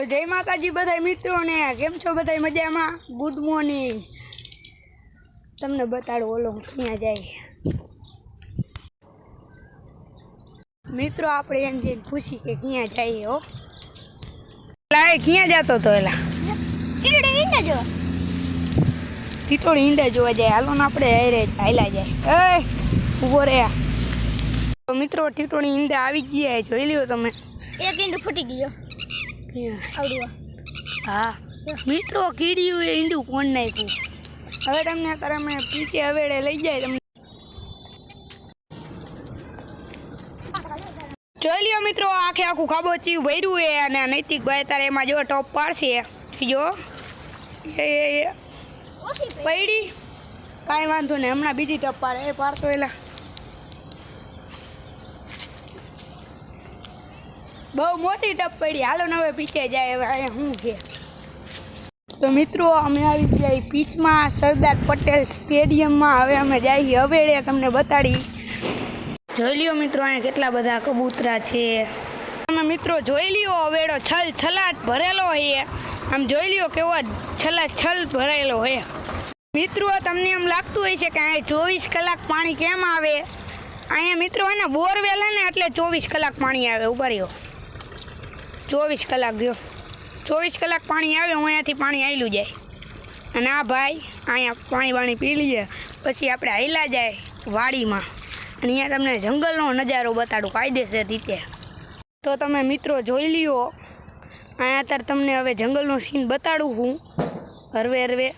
જય માતાજી બધા મિત્રોને કેમ છો બધા મજામાં? ગુડ મોર્નિંગ તમને બતાડો ઓલો ક્યાં જાય? મિત્રો આપણે એમ જઈને પૂછી કે ક્યાં જઈએ હો? લાય ક્યાં જતો તો એલા? ટીટોળી ઈંડા જોવા જાય. હાલો ને આપણે હારે હાલા જાય. એ ઊભો રે તો મિત્રો ટીટોળી ઈંડા આવી ગયા જોઈ લ્યો તમે. એક ઈંડું ફૂટી ગયો. હા. મિત્રો, કીડ્યું એ ઈંડું કોણ નાખ્યું. હવે તમને તમે પીછે હવેડે લઈ જાય તમને. જોઈ લ્યો મિત્રો, આખે આખું ખાબોચી ભર્યું એ અને નૈતિક ભાઈ તારે એમાં જો ટોપ પાડશે. જો. પૈડી કાંઈ વાંધો નહીં, હમણાં બીજી ટપ પાડે. એ પાડતો એલા. બહુ મોટી ટપ પડી. હાલો હવે પીછે જાય, હવે અહીંયા શું કે. તો મિત્રો, અમે આવી ગયા પીચમાં. સરદાર પટેલ સ્ટેડિયમમાં. હવે અમે જઈએ હવેડે તમને બતાડી. જોઈ લ્યો મિત્રો, અહીંયા કેટલા બધા કબૂતરા છે. તમે મિત્રો જોઈ લ્યો હવેડો છલ છલાટ ભરેલો છે. આમ જોઈ લ્યો કેવો છલા છલ ભરેલો છે. મિત્રો, તમને એમ લાગતું હોય છે કે અહીંયા ચોવીસ કલાક પાણી કેમ આવે? અહીંયા મિત્રો હોય ને, બોરવેલ હે ને, એટલે ચોવીસ કલાક પાણી આવે. ઊભા રહ્યો. ચોવીસ કલાક જો. ચોવીસ કલાક પાણી આવે, હું અહીંયાથી પાણી આવેલું જાય. અને આ ભાઈ અહીંયા પાણી વાણી પી લઈએ પછી આપણે હાલ્યા જાય વાડીમાં. અને અહીંયા તમને જંગલનો નજારો બતાડું, કાયદેસર રીતે. તો તમે મિત્રો જોઈ લ્યો, અહીંયા અત્યારે તમને હવે જંગલનો સીન બતાડું હું. હરવે હરવે.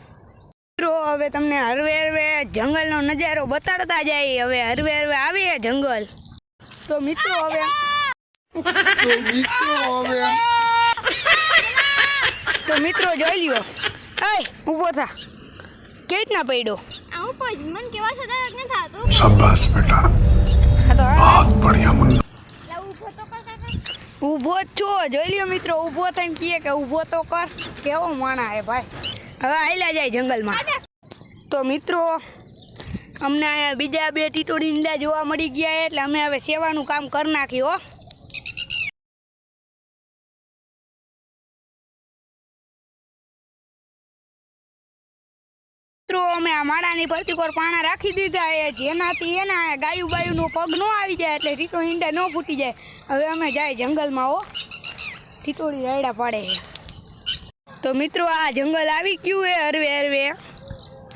મિત્રો, હવે તમને હરવે હરવે જંગલનો નજારો બતાડતા જાય. હવે હરવે હરવે આવે જંગલ. તો મિત્રો, હવે તો મિત્રો જોઈ લ્યો. એ ઊભો થા. કે રીતના પડ્યો? આવું કોઈ ઊભો છો. જોઈ લ્યો મિત્રો ઊભો થઈને કીએ કે ઊભો તો કર. કેવો માણા એ ભાઈ. હવે આયલા જાય જંગલમાં. તો મિત્રો અમને અહીંયા બીજા બે ટીટોડી ઈંડા જોવા મળી ગયા એટલે અમે હવે સેવાનું કામ કરી નાખ્યું હો. મિત્રો, અમે આ માળાની પરથી પર પાણા રાખી દીધા એ જેનાથી એના ગાયું બાયુનો પગ ન આવી જાય એટલે રીટો ઈંડા ન ફૂટી જાય. હવે અમે જાય જંગલમાં ઓ ઠીટોળી રાયડા પાડે તો મિત્રો, આ જંગલ આવી ગયું હે હરવે હરવે.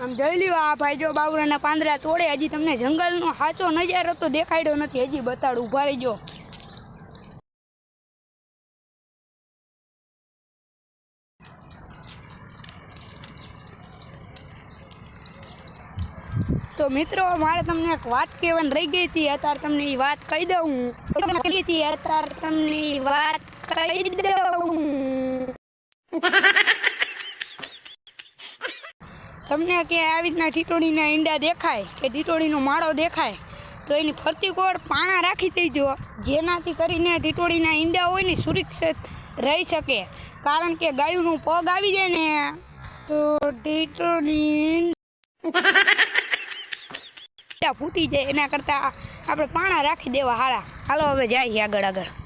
આમ જોઈ લ્યો, આ ભાઈ જો બાવરાના પાંદડા તોડે. હજી તમને જંગલનો સાચો નજારો તો દેખાડ્યો નથી. હજી બતાડું, ઊભા રહીજો. તો મિત્રો, મારે તમને એક વાત કહેવાની રહી ગઈ હતી. અત્યારે તમને એ વાત કહી દઉં. અત્યારે તમને એ વાત કહી દઉં. તમને કે આવી રીતના ટીટોડીના ઈંડા દેખાય કે ટીટોડીનો માળો દેખાય, તો એની ફરતી કોળ પાણા રાખી દેજો. જેનાથી કરીને ટીટોડીના ઈંડા હોય ને સુરક્ષિત રહી શકે. કારણ કે ગાયુંનું પગ આવી જાય ને, તો ટીટોડી ફૂટી જાય એના કરતાં આપણે પાણા રાખી દેવા હારા. હાલો હવે જાય આગળ આગળ.